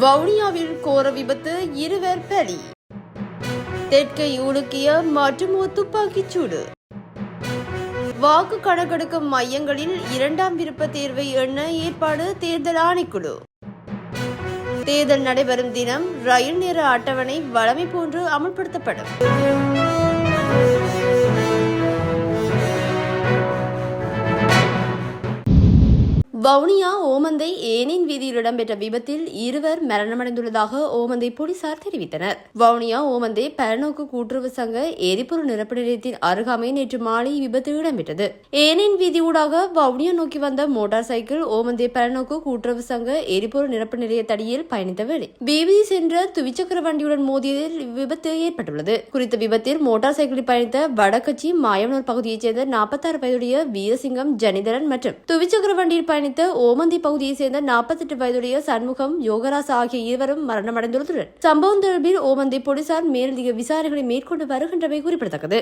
வவுனியாவில் கோர விபத்து இருவர் பலி. தெற்கை உலுக்கிய மற்றும் துப்பாக்கிச் சூடு. வாக்கு கணக்கெடுக்கும் மையங்களில் இரண்டாம் விருப்ப தேர்வை எண்ண ஏற்பாடு தேர்தல் ஆணைக்குழு. தேர்தல் நடைபெறும் தினம் ரயில் நேர அட்டவணை வழமை போன்று அமல்படுத்தப்படும். வவுனியா ஓமந்தை ஏனின் வீதியில் இடம்பெற்ற விபத்தில் இருவர் மரணமடைந்துள்ளதாக ஓமந்தை போலீசார் தெரிவித்தனர். வவுனியா ஓமந்தை பரநோக்கு கூட்டுறவு சங்க எரிபொருள் நிரப்பு நிலையத்தின் அருகாமை நேற்று மாலை விபத்து இடம்பெற்றது. ஏனின் வீதி ஊடாக வவுனியா நோக்கி வந்த மோட்டார் சைக்கிள் ஓமந்தை பரநோக்கு கூட்டுறவு சங்க எரிபொருள் நிரப்பு நிலைய தடியில் பயணித்த வேளை வீதி சென்ற துவிச்சக்கர வண்டியுடன் மோதியதில் விபத்து ஏற்பட்டுள்ளது. குறித்த விபத்தில் மோட்டார் சைக்கிளில் பயணித்த வடக்கட்சி மாயவனூர் பகுதியைச் சேர்ந்த நாற்பத்தாறு வயதுடைய வீரசிங்கம் ஜனிதரன் மற்றும் துவிச்சக்கர வண்டியில் பயணித்த ஓமந்தி பகுதியைச் சேர்ந்த நாற்பத்தெட்டு வயதுடைய சண்முகம் யோகராஸ் ஆகிய இருவரும் மரணமடைந்துள்ளதுடன் சம்பவம் தொடர்பில் ஓமந்தி போலீசார் மேலதிக விசாரணைகளை மேற்கொண்டு வருகின்றமை குறிப்பிடத்தக்கது.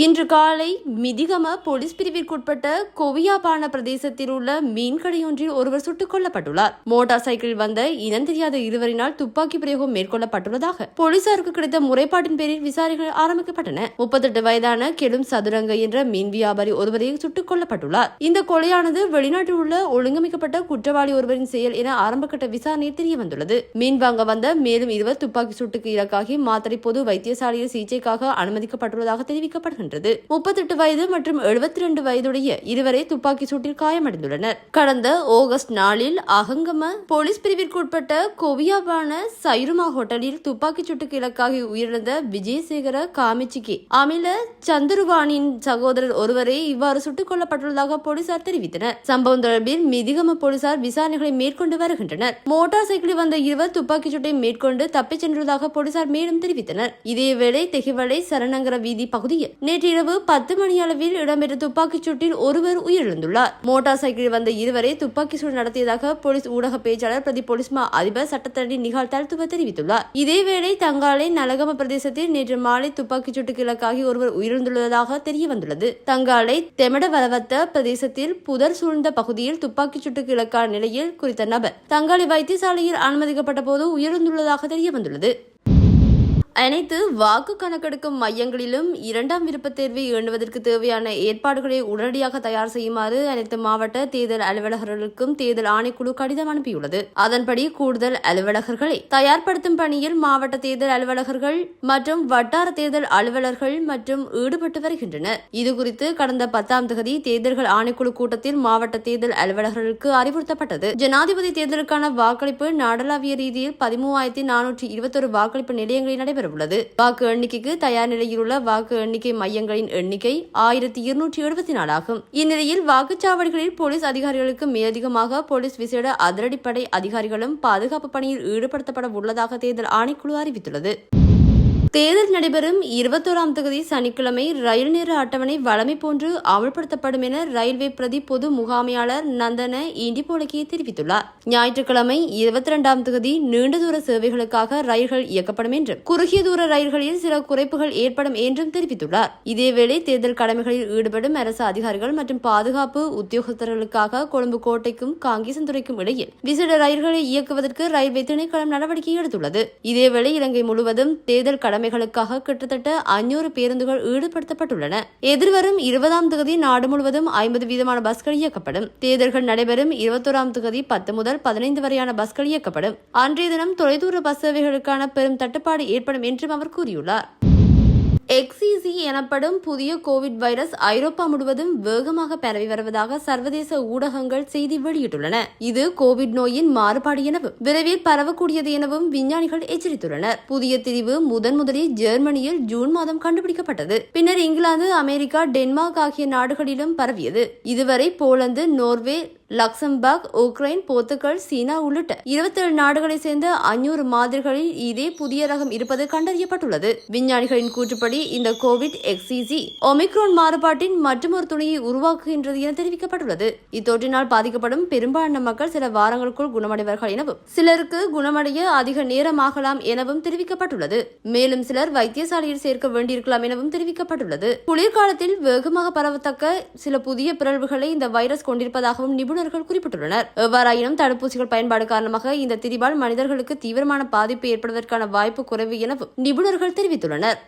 இன்று காலை மிதிகம போலீஸ் பிரிவிற்குட்பட்ட கொவியாபான பிரதேசத்தில் உள்ள மீன்கடையொன்றில் ஒருவர் சுட்டுக் கொல்லப்பட்டுள்ளார். மோட்டார் சைக்கிளில் வந்த இனம் தெரியாத இருவரினால் துப்பாக்கி பிரயோகம் மேற்கொள்ளப்பட்டுள்ளதாக போலீசாருக்கு கிடைத்த முறைப்பாட்டின் பேரில் விசாரணைகள் ஆரம்பிக்கப்பட்டன. முப்பத்தெட்டு வயதான கெடும் சதுரங்க என்ற மீன் வியாபாரி ஒருவரை சுட்டுக் கொல்லப்பட்டுள்ளார். இந்த கொலையானது வெளிநாட்டில் உள்ள ஒழுங்கமைக்கப்பட்ட குற்றவாளி ஒருவரின் செயல் என ஆரம்பகட்ட விசாரணையில் தெரிய வந்துள்ளது மீன் வாங்க வந்த மேலும் இருவர் துப்பாக்கி சூட்டுக்கு இலக்காகி மாத்திரை பொது வைத்தியசாலையில் சிகிச்சைக்காக அனுமதிக்கப்பட்டுள்ளதாக தெரிவிக்கப்படுகிறது வருகின்றது முப்பத்தெட்டு வயது மற்றும் எழுபத்தி ரெண்டு வயதுடைய இருவரை துப்பாக்கி சூட்டில் காயமடைந்துள்ளனர். கடந்த ஆகஸ்ட் நாளில் அகங்கம போலீஸ் பிரிவிற்கு உட்பட்ட கொவியாபான சைருமா ஹோட்டலில் துப்பாக்கிச் சூட்டுக்கு இலக்காகி உயிரிழந்த விஜயசேகர காமிச்சிக்கு அமில சந்துருவானின் சகோதரர் ஒருவரை இவ்வாறு சுட்டுக் கொல்லப்பட்டுள்ளதாக போலீசார் தெரிவித்தனர். சம்பவம் தொடர்பில் மிதிகம போலீசார் விசாரணைகளை மேற்கொண்டு வருகின்றனர். மோட்டார் சைக்கிளில் வந்த இருவர் துப்பாக்கிச் சூட்டை மேற்கொண்டு தப்பிச் சென்றுள்ளதாக போலீசார் மேலும் தெரிவித்தனர். இதேவேளை தெகிவளை சரணங்கர வீதி பகுதியில் நேற்றிரவு பத்து மணி அளவில் இடம்பெற்ற துப்பாக்கிச் சூட்டில் ஒருவர் உயிரிழந்துள்ளார். மோட்டார் சைக்கிளில் வந்த இருவரை துப்பாக்கி சூடு நடத்தியதாக போலீஸ் ஊடக பேச்சாளர் பிரதி போலீஸ்மா அதிபர் சட்டத்தரணி நிகால் தல்துவ தெரிவித்துள்ளார். இதேவேளை தங்காலை நலகம பிரதேசத்தில் நேற்று மாலை துப்பாக்கிச் சூட்டுக்கு இலக்காகி ஒருவர் உயிரிழந்துள்ளதாக தெரிய வந்துள்ளது தங்காலை தெமட வலவத்த பிரதேசத்தில் புதர் சூழ்ந்த பகுதியில் துப்பாக்கிச் சூட்டுக்கு இலக்கான நிலையில் குறித்த நபர் தங்காலை வைத்தியசாலையில் அனுமதிக்கப்பட்ட போது உயிரிழந்துள்ளதாக தெரிய வந்துள்ளது அனைத்து வாக்கு கணக்கெடுக்கும் மையங்களிலும் இரண்டாம் விருப்பத் தேர்வை எண்ணுவதற்கு தேவையான ஏற்பாடுகளை உடனடியாக தயார் செய்யுமாறு அனைத்து மாவட்ட தேர்தல் அலுவலர்களுக்கும் தேர்தல் ஆணைக்குழு கடிதம் அனுப்பியுள்ளது. அதன்படி கூடுதல் அலுவலகர்களை தயார்படுத்தும் பணியில் மாவட்ட தேர்தல் அலுவலகர்கள் மற்றும் வட்டார தேர்தல் அலுவலர்கள் மற்றும் ஈடுபட்டு வருகின்றனர். இதுகுறித்து கடந்த பத்தாம் தேதி தேர்தல்கள் ஆணைக்குழு கூட்டத்தில் மாவட்ட தேர்தல் அலுவலர்களுக்கு அறிவுறுத்தப்பட்டது. ஜனாதிபதி தேர்தலுக்கான வாக்களிப்பு நாடளாவிய ரீதியில் பதிமூவாயிரத்தி நானூற்றி இருபத்தொரு வாக்களிப்பு நிலையங்களில் நடைபெறும் நடைபெறவுள்ளது. வாக்கு எண்ணிக்கைக்கு தயார் நிலையில் உள்ள வாக்கு எண்ணிக்கை மையங்களின் எண்ணிக்கை ஆயிரத்தி இருநூற்றி எழுபத்தி நாலு ஆகும். இந்நிலையில் வாக்குச்சாவடிகளில் போலீஸ் அதிகாரிகளுக்கு மேலதிகமாக போலீஸ் விசேட அதிரடிப்படை அதிகாரிகளும் பாதுகாப்பு பணியில் ஈடுபடுத்தப்பட உள்ளதாக தேர்தல் ஆணைக்குழு அறிவித்துள்ளது. தேர்தல் நடைபெறும் இருபத்தோராம் தொகுதி சனிக்கிழமை ரயில் நேர அட்டவணை வழமை போன்று அமல்படுத்தப்படும் என ரயில்வே பிரதி பொது முகாமையாளர் நந்தன இண்டிபோலகி தெரிவித்துள்ளார். ஞாயிற்றுக்கிழமை இருபத்தி இரண்டாம் தொகுதி நீண்ட தூர சேவைகளுக்காக ரயில்கள் இயக்கப்படும் என்றும் குறுகிய தூர ரயில்களில் சில குறைப்புகள் ஏற்படும் என்றும் தெரிவித்துள்ளார். இதேவேளை தேர்தல் கடமைகளில் ஈடுபடும் அரசு அதிகாரிகள் மற்றும் பாதுகாப்பு உத்தியோகத்தர்களுக்காக கொழும்பு கோட்டைக்கும் காங்கேசந்துறைக்கும் இடையில் விசேட ரயில்களை இயக்குவதற்கு ரயில்வே திணைக்களம் நடவடிக்கை எடுத்துள்ளது. இதேவேளை இலங்கை முழுவதும் தேர்தல் கடமை கடமைகளுக்காக கிட்டத்தட்ட அஞ்சூறு பேருந்துகள் ஈடுபடுத்தப்பட்டுள்ளன. எதிர்வரும் இருபதாம் தேதி நாடு முழுவதும் ஐம்பது வீதமான பஸ்கள் இயக்கப்படும். தேர்தல்கள் நடைபெறும் இருபத்தோராம் தேதி பத்து முதல் பதினைந்து வரையான பஸ்கள் இயக்கப்படும். அன்றைய தினம் தொலைதூர பஸ் சேவைகளுக்கான பெரும் தட்டுப்பாடு ஏற்படும் என்றும் அவர் கூறியுள்ளார். எக்ஸிசி எனப்படும் புதிய கோவிட் வைரஸ் ஐரோப்பா முழுவதும் வேகமாக பரவி வருவதாக சர்வதேச ஊடகங்கள் செய்தி வெளியிட்டுள்ளன. இது கோவிட் நோயின் மாறுபாடு எனவும் விரைவில் பரவக்கூடியது எனவும் விஞ்ஞானிகள் எச்சரித்துள்ளனர். புதிய திரிவு முதன் முதலில் ஜெர்மனியில் ஜூன் மாதம் கண்டுபிடிக்கப்பட்டது. பின்னர் இங்கிலாந்து அமெரிக்கா டென்மார்க் ஆகிய நாடுகளிலும் பரவியது. இதுவரை Poland Norway Luxembourg Ukraine Portugal சீனா உள்ளிட்ட இருபத்தேழு நாடுகளை சேர்ந்த அஞ்சூறு மாதிரிகளில் இதே புதிய ரகம் இருப்பது கண்டறியப்பட்டுள்ளது. விஞ்ஞானிகளின் கூற்றுப்படி இந்த கோவிட் எக்ஸிசி ஒமிக்ரோன் மாறுபாட்டின் மற்றொரு துணையை உருவாக்குகின்றது என தெரிவிக்கப்பட்டுள்ளது. இத்தொற்றினால் பாதிக்கப்படும் பெரும்பாலான மக்கள் சில வாரங்களுக்குள் குணமடைவார்கள் எனவும் சிலருக்கு குணமடைய அதிக நேரமாகலாம் எனவும் தெரிவிக்கப்பட்டுள்ளது. மேலும் சிலர் வைத்தியசாலையில் சேர்க்க வேண்டியிருக்கலாம் எனவும் தெரிவிக்கப்பட்டுள்ளது. குளிர்காலத்தில் வேகமாக பரவத்தக்க சில புதிய பிறழ்வுகளை இந்த வைரஸ் கொண்டிருப்பதாகவும் நிபுணர் நிபுணர்கள் குறிப்பிட்டுள்ளனர். எவ்வாறாயினும் தடுப்பூசிகள் பயன்பாடு காரணமாக இந்த திரிபால் மனிதர்களுக்கு தீவிரமான பாதிப்பு ஏற்படுவதற்கான வாய்ப்பு குறைவு எனவும் நிபுணர்கள் தெரிவித்துள்ளனர்.